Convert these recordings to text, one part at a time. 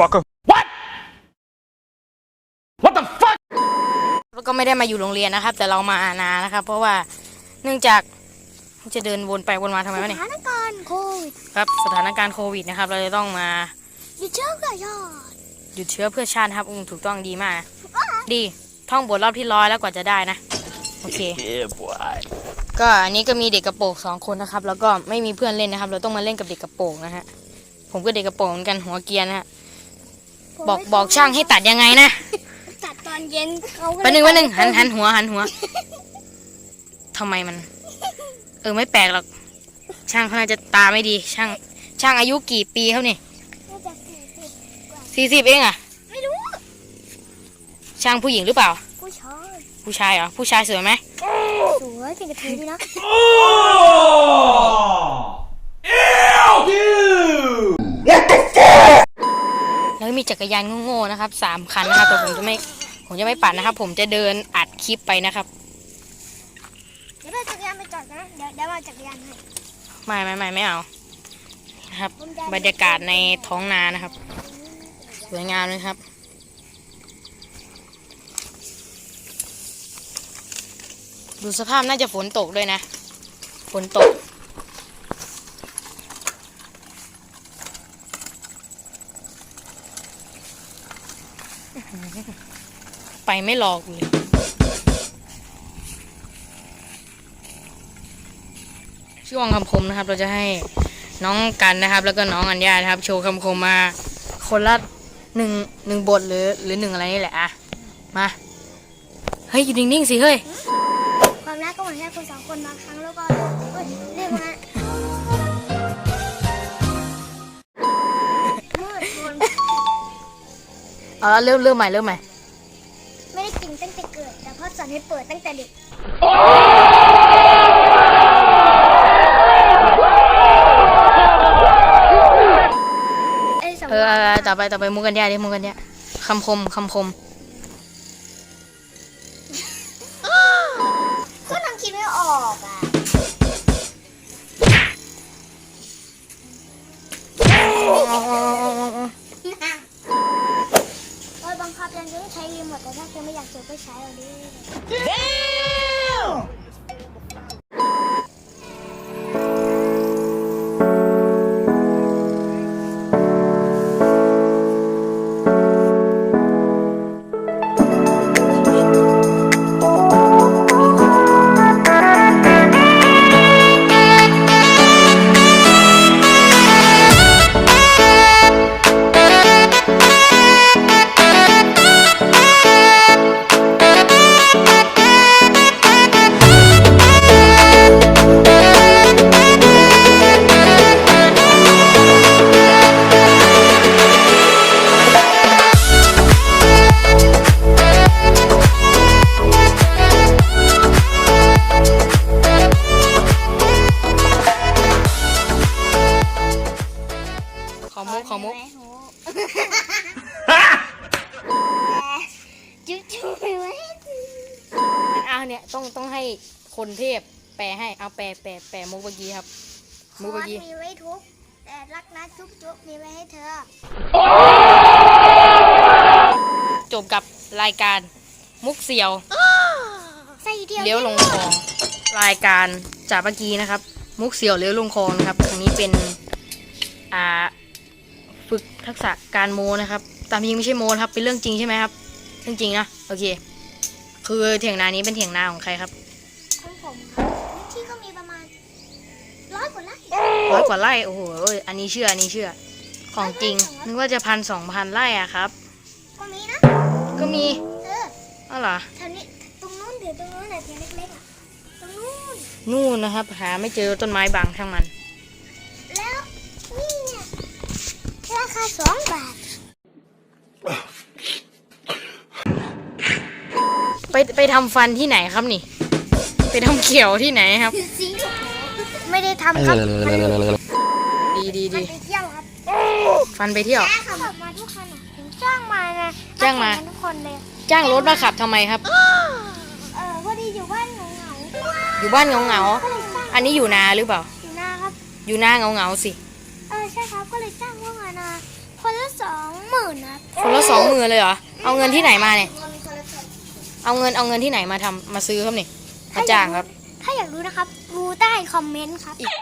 motherfucker. What? What the fuck? แล้วก็ไม่ได้มาอยู่โรงเรียนนะครับ แต่เรามาอานานะครับ เพราะว่าเนื่องจากจะเดินวนไปวนมาทำไมวะสเนี่ยถานการณ์โควิดครับ สถานการณ์โควิดนะครับ เราจะต้องมาหยุดเชื้อเพื่อยอดหยุดเชื้อเพื่อชาติครับอืมถูกต้องดีมากดีท่องบทรอบที่ร้อยแล้วกว่าจะได้นะ โอเค Yeah, boy. ก็อันนี้ก็มีเด็กกระโปรงสองคนนะครับ แล้วก็ไม่มีเพื่อนเล่นนะครับ เราต้องมาเล่นกับเด็กกระโปรงนะฮะผมก็เด็กกระโปรงเหมือนกันหัวเกรียร์นะฮะ บอกบอกช่างให้ตัดยังไงนะตัดตอนเย็นเขาก็แป๊บนึงแป๊บนึงหันหันหัวหันหัวทำไมมัน เออไม่แปลกหรอก ช่างเขาน่าจะตาไม่ดี ช่าง ช่างอายุกี่ปีเขาเนี่ยน่าจะสี่สิบสี่สิบเองอะไม่รู้ช่างผู้หญิงหรือเปล่า ผู้ชายผู้ชายเหรอ ผู้ชายสวยไหม สวยเป็นกระเทยด้วยนะ มีจักรยานโง่ๆนะครับสามคันนะครับแต่ผมจะไม่ผมจะไม่ปั่นนะครับ ผมจะเดินอัดคลิปไปนะครับเดี๋ยวเราจักรยานไปจอดนะเดี๋ยวเดี๋ยวมาจักรยานให้ไม่ไม่ไม่ไม่เอานะครับบรรยากาศในท้องนานะครับ สวยงามเลยครับดูสภาพน่าจะฝนตกด้วยนะ ฝนตก ไปไม่หลอกเลยช่วงคำคมนะครับ เราจะให้น้องกันนะครับ แล้วก็น้องอัญญานะครับ โชว์คำคมมาคนละหนึ่งหนึ่งบทหรือหรือหนึ่งอะไรนี่แหละอะมาเฮ้ยอยู่นิ่งๆสิเฮ้ย ความรักก็เหมือนแค่คนสองคนบางครั้งแล้วก็เอ้ยเรียกว่า เอาละเริ่มเริ่มใหม่เริ่มใหม่ไม่ได้กินตั้งแต่เกิด แต่พ่อสอนให้เปิดตั้งแต่เด็กไอ้สองเออเออเออต่อไปต่อไปมุกันยาดิมุกันยาคำคมคำคม อมุกขอมุก จุ๊บจุ๊บไปไว้อ้าวเนี่ยต้องต้องให้คนเทพแปลให้เอาแปลแปลแปลมุกเมื่อกี้ครับ มุกเมื่อกี้มีไว้ทุบแต่รักนะจุ๊บจุ๊บมีไว้ให้เธอ จบกับรายการมุกเสียวใส่เดียวเลี้ยวลงคลองรายการจากเมื่อกี้นะครับ มุกเสียวเลี้ยวลงคลองนะครับครั้งนี้เป็นอ่า ฝึกทักษะการโมนะครับ ตามจริงไม่ใช่โมนะครับ เป็นเรื่องจริงใช่ไหมครับ เรื่องจริงนะ โอเค คือเถียงนานี้เป็นเถียงนาของใครครับของผมครับที่ก็มีประมาณร้อยกว่าไร่ร้อยกว่าไร่ โอ้โห อันนี้เชื่อ อันนี้เชื่อ ของจริง นึกว่าจะพันสองพันไร่อะครับ ก็มีนะ ก็มี เอออ๋อเหรอแถวนี้ตรงนู้นเดี๋ยวตรงนู้นน่ะเพียงเล็กๆอะตรงนู้น นู่นนะครับ หาไม่เจอต้นไม้บางทั้งมัน คาสองบาท ไปไปทำฟันที่ไหนครับนี่ ไปทำเขียวที่ไหนครับสีไม่ได้ทำครับมันดีดีมันดีไปเที่ยวครับฟันไปเที่ยวแจ้งขับมาทุกคันอะผมจ้างมาไงจ้างมาขับทุกคนเลยจ้างรถมาขับทำไมครับเออพอดีอยู่บ้านเหงาเหงาอยู่บ้านเงาเงาก็เลยจ้างๆอันนี้อยู่นาหรือเปล่าอยู่หน้าครับอยู่หน้าเงาเงาๆสิเออใช่ครับก็เลยจ้าง สองหมื่นครับคนละสองหมื่นเลยเหรอ เอาเงินที่ไหนมาเนี่ยเอาเงินเอาเงินที่ไหนมาทำมาซื้อครับนี่มาจ้างครับ ถ้าอยากรู้นะครับ ดูใต้คอมเมนต์ครับ อีก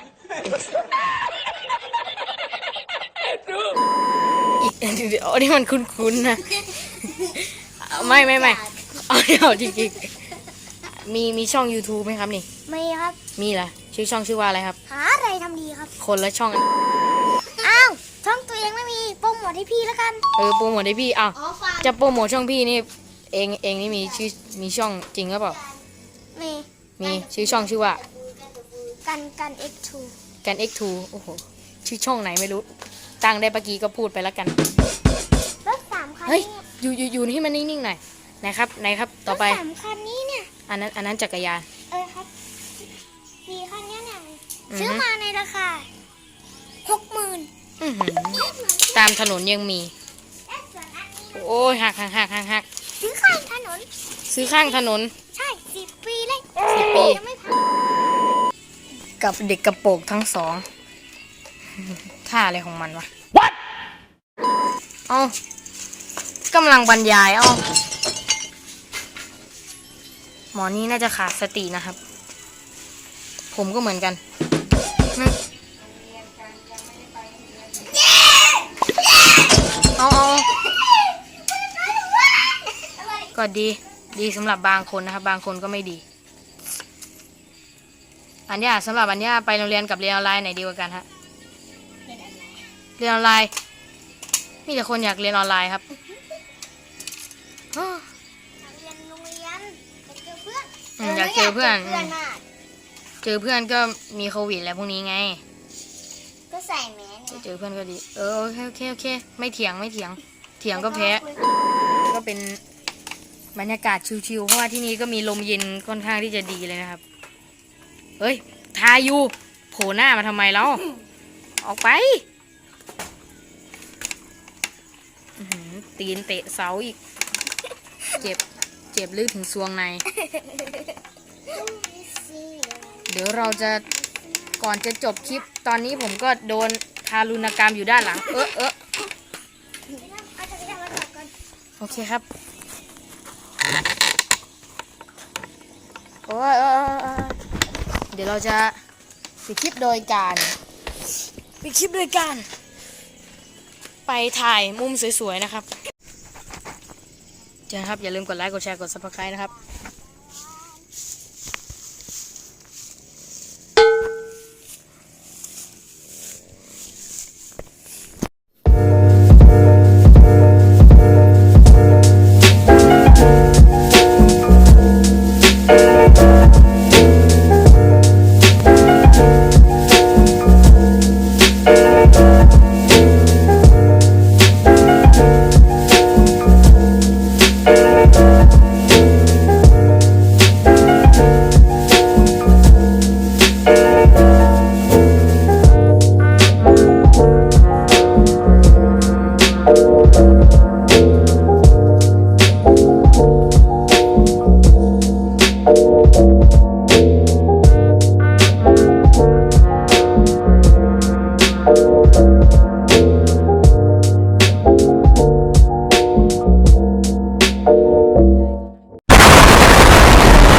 อีกเดี๋ยวนี่มันคุ้นๆนะไม่ไม่ไม่เอาเดี๋ยวจริงๆมีมีช่อง YouTube ไหมครับนี่มีครับ มีเหรอชื่อช่องชื่อว่าอะไรครับ หาอะไรทำดีครับ คนละช่อง อ้าวช่องตัวเองไม่มีโปรโม ทให้พี่แล้วกัน เออโปรโมทให้พี่อ้าวอ๋อฝากจะโปรโมทช่องพี่นี่ เองเองนี่มีชื่อมีช่องจริงหรือเปล่า มีมีชื่อช่องชื่อว่ากันกัน X2 กัน X2 โอ้โหชื่อช่องไหนไม่รู้ ตั้งได้ปะกี้ก็พูดไปแล้วกัน รถสามคันเฮ้ยนี้อยู่อยู่อยู่นี่มันนิ่งๆหน่อยไหนครับไหนครับต่อไป รถสามคันนี้เนี่ย อันนั้นอันนั้นจักรยาน เออครับสี่คันเนี้ยเนี่ยอือฮึ ซื้อมาในราคาหกหมื่นอื้อหือ ตามถนนยังมีและส่วนอันนี้โอ้ยหักหักหักหักหักซื้อข้างถนน ซื้อข้างถนน ใช่สิบปีเลยสิบปียังไม่พังกับเด็กกระโปรงทั้งสองท่าอะไรของมันวะ What? เอ้ากำลังบรรยายเอ้าหมอนี่น่าจะขาดสตินะครับ ผมก็เหมือนกัน ก็ดีดีสำหรับบางคนนะครับ บางคนก็ไม่ดี อัญญาสำหรับอัญญาไปโรงเรียนกับเรียนออนไลน์ไหนดีกว่ากันฮะเรียนออนไลน์มีแต่คนอยากเรียนออนไลน์ครับอ้อเรียนโรงเรียนอยากเจอเพื่อนอืมอยากเจอเพื่อนเพื่อนมากเจอเพื่อนก็มีโควิดแล้วพวกนี้ไง ก็ใส่แมสเจอเพื่อนก็ดี เออโอเคโอเคโอเค ไม่เถียงไม่เถียง เถียงก็แพ้ ก็เป็น บรรยากาศชิวๆเพราะว่าที่นี่ก็มีลมเย็นค่อนข้างที่จะดีเลยนะครับ เฮ้ย ทายูโผล่หน้ามาทำไมแล้วออกไปตีนเตะเสาอีก เจ็บ เจ็บลึกถึงซวงใน เดี๋ยวเราจะก่อนจะจบคลิป ตอนนี้ผมก็โดนทารุณกรรมอยู่ด้านหลัง เออเออเอาจักรยานมาจอดก่อนโอเคครับ โอ้ยเดี๋ยวเราจะปิดคลิปโดยการปิดคลิปโดยการ ไปถ่ายมุมสวยๆนะครับเจอกันครับ อย่าลืมกดไลค์ กดแชร์ กด subscribe นะครับ